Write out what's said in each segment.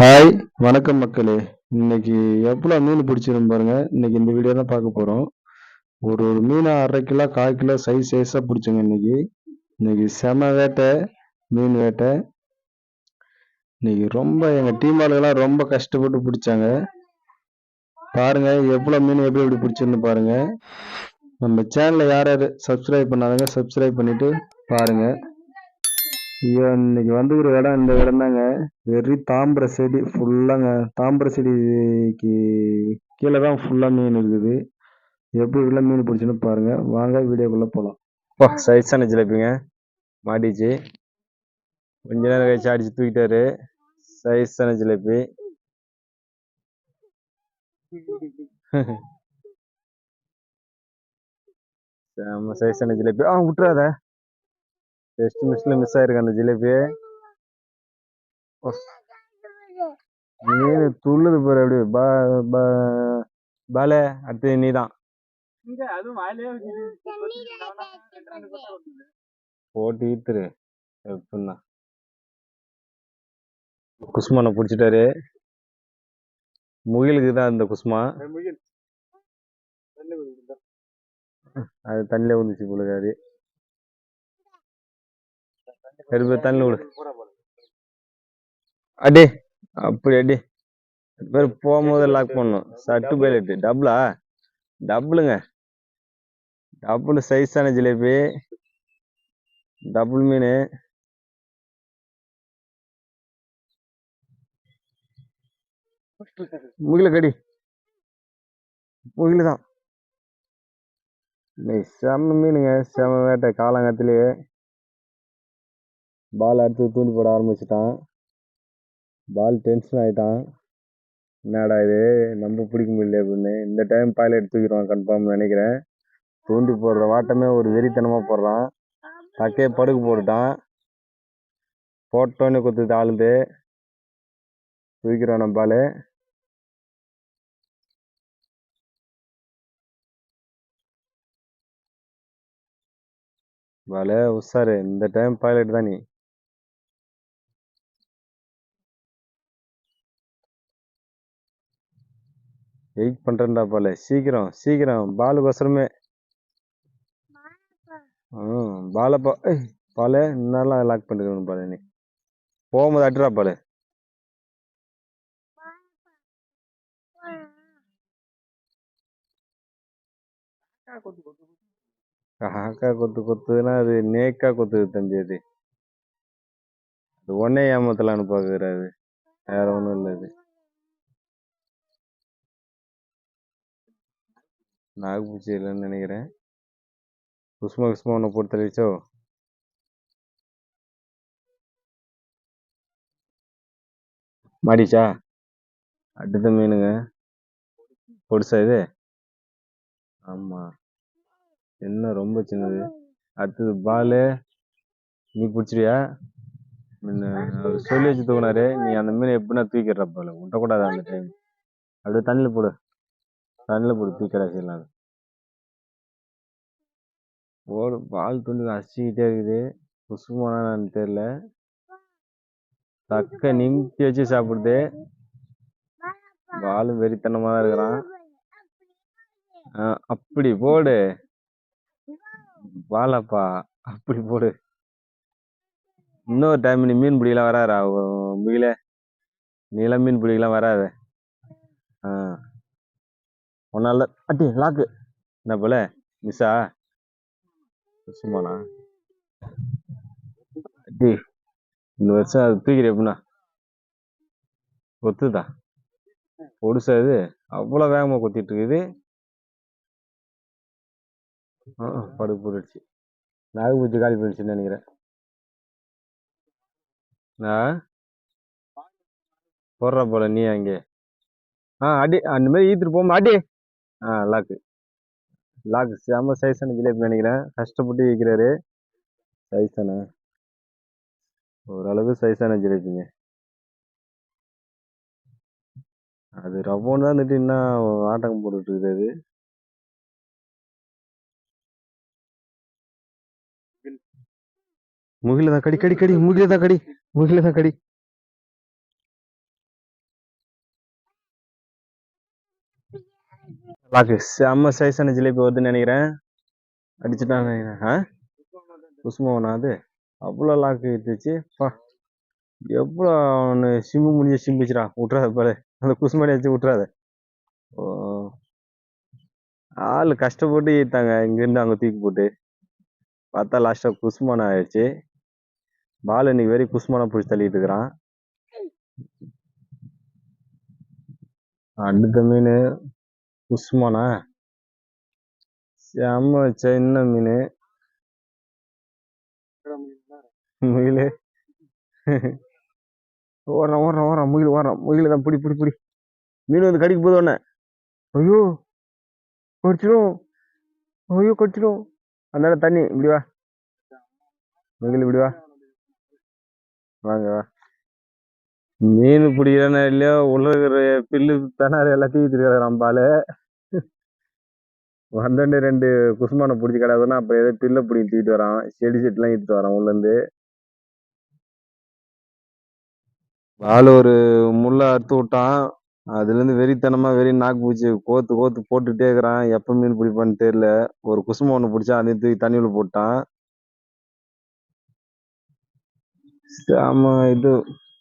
Hi வணக்கம் மக்களே. இன்னைக்கு எவ்வளோ மீன் பிடிச்சிரும் பாருங்க. இன்னைக்கு இந்த வீடியோ தான் பார்க்க போகிறோம் ஒரு ஒரு மீன் அரை கிலோ கால் கிலோ சைஸ் சைஸாக பிடிச்சோங்க இன்னைக்கு. இன்னைக்கு செம வேட்டை மீன் வேட்டை. இன்னைக்கு ரொம்ப எங்கள் டீம் ஆளுகெல்லாம் ரொம்ப கஷ்டப்பட்டு பிடிச்சாங்க. பாருங்க எவ்வளோ மீன் எப்படி எப்படி பிடிச்சிருந்து பாருங்க. நம்ம சேனலை யார் யார் சப்ஸ்கிரைப் பண்ணாதங்க சப்ஸ்கிரைப் பண்ணிட்டு பாருங்க. ஐயோ இன்னைக்கு வந்துக்கிற இடம் இந்த இடம் தாங்க. வெறி தாம்பர செடி ஃபுல்லாங்க தாம்பர செடிக்கு கீழே தான் ஃபுல்லாக மீன் இருக்குது. எப்படி உள்ள மீன் பிடிச்சுன்னு பாருங்க. வாங்க வீடியோக்குள்ளே போகலாம் இப்போ சைஸான ஜிலேபிங்க மாட்டிச்சு. கொஞ்ச நேரம் கழிச்சு அடிச்சு தூக்கிட்டாரு. சைஸான ஜிலேபி செம்ம சைஸான ஜிலேபி ஆ விட்டுறாத. டெஸ்ட் மிஸ்ல மிஸ் ஆயிருக்கு அந்த ஜிலேபி மீன் துள்ளுது பாரு அப்படி பா பாலே அடுத்து நீ தான் போட்டு ஈத்துரு எப்படின்னா. குஸ்மானை பிடிச்சிட்டாரு. முகிலுக்கு தான் இந்த குஸ்மா. அது தண்ணியில வந்துச்சு போல அது. எடுப்பு தண்ணி விடு அடி அப்படி அடி. பேர் போகும்போது லாக் பண்ணும் சட்டு பைலட்டு டபுளா டபுளுங்க டபுள் சைஸான ஜிலேபி. டபுள் மீன் முகில கடி. முகில தான். இன்னைக்கு செம்ம மீனுங்க. செம்ம வேட்டை. காலங்காத்திலேயே. பால் அடுத்து தூண்டி போட ஆரம்பிச்சிட்டான். பால் டென்ஷன் ஆகிட்டான் என்னடா இது? நம்ம பிடிக்க முடியல அப்படின்னு. இந்த டைம் பைலட் தூக்கிடுவான் கன்ஃபார்ம் நினைக்கிறேன். தூண்டி போடுற வாட்டமே ஒரு வெறித்தனமாக போடுறான். டக்கே படுக்கு போட்டுட்டான். போட்டோன்னே குத்துது ஆளுந்து தூக்கிறான் பால் பாலே உஷாரு. இந்த டைம் பைலட் தான் நீ. வெயிட் பண்றேன்டா போல. சீக்கிரம் சீக்கிரம். பாலுக்கோசரமே ம் பாலப்பா பா ஏய் பால் இன்னெல்லாம் லாக் பண்ணிருக்கணும் பால் நீ. போகும்போது அட்டுறா பால். காக்கா கொத்து கொத்துனா அது நேக்கா கொத்துது தம்பி அது. அது ஒன்னே ஏமாத்தலான்னு பாக்குறாரு. வேற ஒன்றும் இல்லை அது. நாகப்பூச்சி இல்லைன்னு நினைக்கிறேன். குஸ்மா குஸ்மா ஒன்று போட்டு மாடிச்சா? அடுத்த மீனுங்க. பொடிசா இது? ஆமாம் என்ன ரொம்ப சின்னது. அடுத்தது பாலு. நீ பிடிச்சிருவியா முன்ன சொல்லி வச்சு தூக்குனாரு. நீ அந்த மீனை எப்படின்னா தூக்கிடுறப்பல உண்டக்கூடாது விட்டக்கூடாது அந்த டைம் அப்படியே தண்ணியில் போடு. தண்ணியில் போடு தூக்கிடா செய்யலாம் ஓடு பால் துண்டு அசிக்கிட்டே இருக்குது. குசுமானான்னு தெரியல. தக்க நிமித்தி வச்சு சாப்பிடுது. பாலும் வெறித்தனமா தான் இருக்கிறான். ஆ, அப்படி போடு. வாழப்பா அப்படி போடு. இன்னொரு டைம் நீ மீன் பிடிக்கலாம் வராதா முகில நிலம் மீன் பிடிக்கலாம் வராது. ஆ. ஒன்னால அட்டி லாக்கு என்ன போல? மிஸ்ஸா சும்மாண்ணா. அட்டி இந்த வருஷம் அது தூக்கிடு எப்படின்னா கொத்துதா பொடுசா இது? அவ்வளோ வேகமாக கொத்திட்டு இருக்குது. ஆ ஆ, போட்டுடுச்சு. நாகப்பூச்சி காலி போயிடுச்சுன்னு நினைக்கிறேன். நான் போடுற போல நீ அங்கே. ஆ அடி அந்த மாதிரி ஈத்துட்டு போமா அடி! ஆ லாக்கு லாக்கு செம்ம சைஸான ஜிலேபி நினைக்கிறேன். கஷ்டப்பட்டு இருக்கிறாரு சைஸானா ஓரளவு சைஸான ஜிலேபிங்க. அது ரவோன்னு தான் வந்துட்டு இன்னும் ஆட்டம் போட்டுட்டு இருக்கிறது முகிலதான் கடி கடி கடி முகில தான் கடி முகிலதான் கடி. லாக்கு செம்ம சைஸான ஜிலேபி வருதுன்னு நினைக்கிறேன். அடிச்சுட்டான்னு நினைக்கிறேன் ஆ? குசுமாவனா அது? அவ்வளோ லாக்கு இருந்துச்சு பா. எவ்வளோ அவனு சிம்பு முடிஞ்ச சிம்பிச்சுடா. விட்றாத பாரு அந்த குசுமடி வச்சு விட்றாத ஓ. ஆள் கஷ்டப்பட்டு ஈர்த்தாங்க இங்கேருந்து அங்கே தூக்கி போட்டு. பார்த்தா லாஸ்ட்டாக குஸ்மானா ஆயிடுச்சு. பால் இன்னைக்கு வெறி குஸ்மானா பிடிச்சி தள்ளிட்டு இருக்கிறான். அடுத்த மீன். உஸ்மானா? செம்ம சின்ன மீன்? முயல் ஓடுறான் ஓடுறான் ஓடுறான் முகில் ஓடுறான் முயல் தான் பிடி பிடி பிடி. மீன் வந்து கடிக்க போதும் உடனே ஐயோ கடிச்சிடும் ஐயோ கடிச்சிடும் அந்த தண்ணி இப்படி வா. முயல் இப்படி வா. வாங்க வா. மீன் பிடிக்கிறானே இல்லையோ உள்ள பில்லு பெனாறு எல்லாத்தையும் திருக்கிறான் பால். வந்தோடனே ரெண்டு குசுமானை பிடிச்சி கிடாதுன்னா அப்புறம் ஏதோ பில்லை பிடிங்கி தூக்கிட்டு வரான். செடி செட்டுலாம் இழுத்துட்டு வரான் உள்ளேருந்து பால் ஒரு முள்ளை அறுத்து விட்டான். அதுலேருந்து வெறித்தனமாக வெறி நாக்கு பூச்சி கோத்து கோத்து போட்டுகிட்டே இருக்கிறான். எப்போ மீன் பிடிப்பான்னு தெரியல. ஒரு குசுமம் ஒன்று பிடிச்சா அதையும் தூக்கி தண்ணியில் போட்டான். ஆமாம் இது.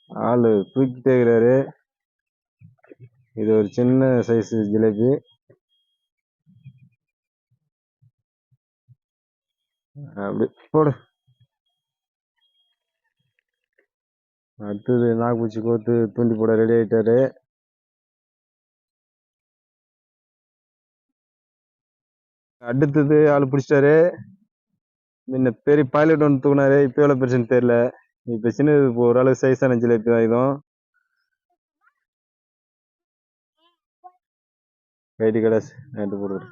ஆளு தூக்கிட்டே இருக்கிறாரு இது ஒரு சின்ன சைஸ் ஜிலேபி. அப்படி போடு. அடுத்தது நாகப்பூச்சி கோத்து தூண்டி போட ரெடி ஆயிட்டாரு. அடுத்தது ஆள் பிடிச்சிட்டாரு. முன்ன பெரிய பைலட் ஒன்று தூக்குனாரு இப்போ எவ்வளோ பிரச்சனை தெரியல. இப்போ சின்னது இப்போ ஓரளவு சைஸான ஜிலேபி தான் இதுவும் ஐடி கடை நைட்டு போடுறது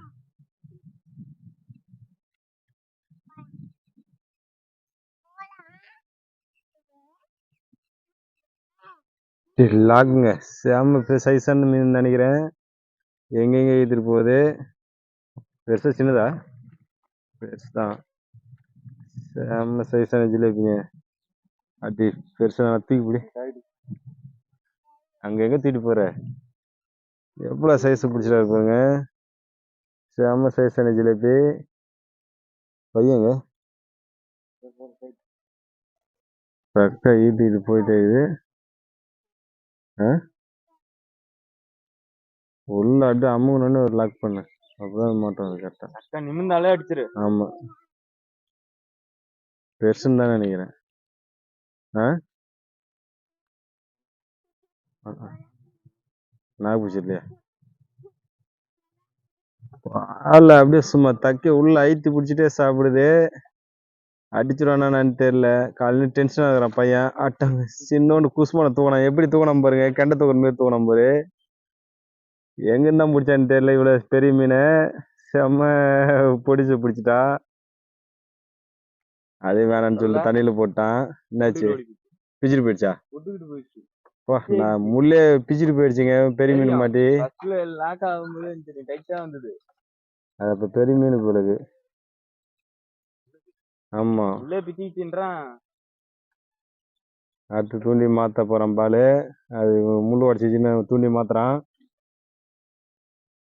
லாக்குங்க செம்ம சைஸான மீன் நினைக்கிறேன். எங்கெங்க ஏற்றிட்டு போகுது? பெருசா சின்னதா? பெருசு தான். செம்ம சைஸான ஜிலேபிங்க அப்படி பெருசா தூக்கி பிடி அங்க எங்க தூக்கிட்டு போற. எவ்வளவு சைஸ் பிடிச்சிட்டா இருப்பாங்க செம்ம சைஸான ஜிலேபி. பையங்க? கரெக்டா ஈட்டிட்டு போயிட்டே இது. ஆ? உள்ள அடி அம்முன்னு ஒரு லாக் பண்ணு. அப்பதான் மாட்டோம் அது கரெக்டா அக்கா நிமிந்தாலே அடிச்சிரு. ஆமா. பெருசுன்னு தான் நினைக்கிறேன். ஆ நாகப்பூச்சி இல்லையா ஆள் அப்படியே சும்மா தக்கி உள்ள ஐத்து பிடிச்சிட்டே சாப்பிடுது அடிச்சிருவானான்னு தெரியல காலையில் டென்ஷன் ஆகுறான் பையன் அட்டங்க சின்னோண்டு குசுமான தூக்கணும் எப்படி தூக்கணும் பாருங்க கெண்ட தூக்குற மாதிரி தூக்கணும் பாரு எங்க பிடிச்சான்னு தெரியல இவ்வளோ பெரிய மீன் செம்ம பிடிச்சி பிடிச்சிட்டா அதே வேணாம்னு சொல்லிட்டு தண்ணியில போட்டான். என்னாச்சு? பிச்சுட்டு போயிடுச்சா? வா நான் முள்ளே பிச்சுட்டு போயிடுச்சுங்க பெரிய மீன் மாட்டி. லாக் ஆகும்போது டைட்டா வந்தது. அது அப்ப பெரிய மீன் போலது ஆமா. உள்ளே பிச்சுக்கிட்டுன்றான் அடுத்து தூண்டி மாத்த போறான் பாலு. அது முள்ளு உடச்சிச்சின்னு தூண்டி மாத்துறான்.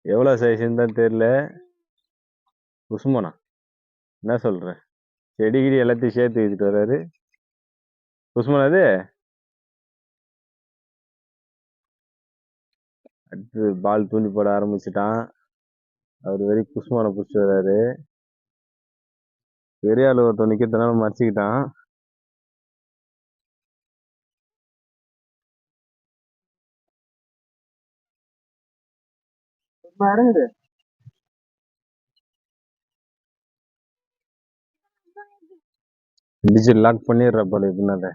எவ்வளவு சைஸ்ன்னு தான் தெரியல. உஸ்மானா என்ன சொல்ற? செடி கிடி எல்லாத்தையும் சேர்த்து வச்சுட்டு வர்றாரு. உஸ்மான் அது? அடுத்து பால் தூண்டி போட ஆரம்பிச்சிட்டான். அவர் வெறி குஸ்மானை பிடிச்சி வர்றாரு. பெரிய ஆள் ஒருத்தன் நிற்கிறதுனால மறைச்சிக்கிட்டான். இறங்குது டிஜிட்டல் லாக் பண்ணிடுற போல பின்னால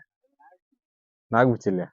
நாகப்பூச்சி இல்லையா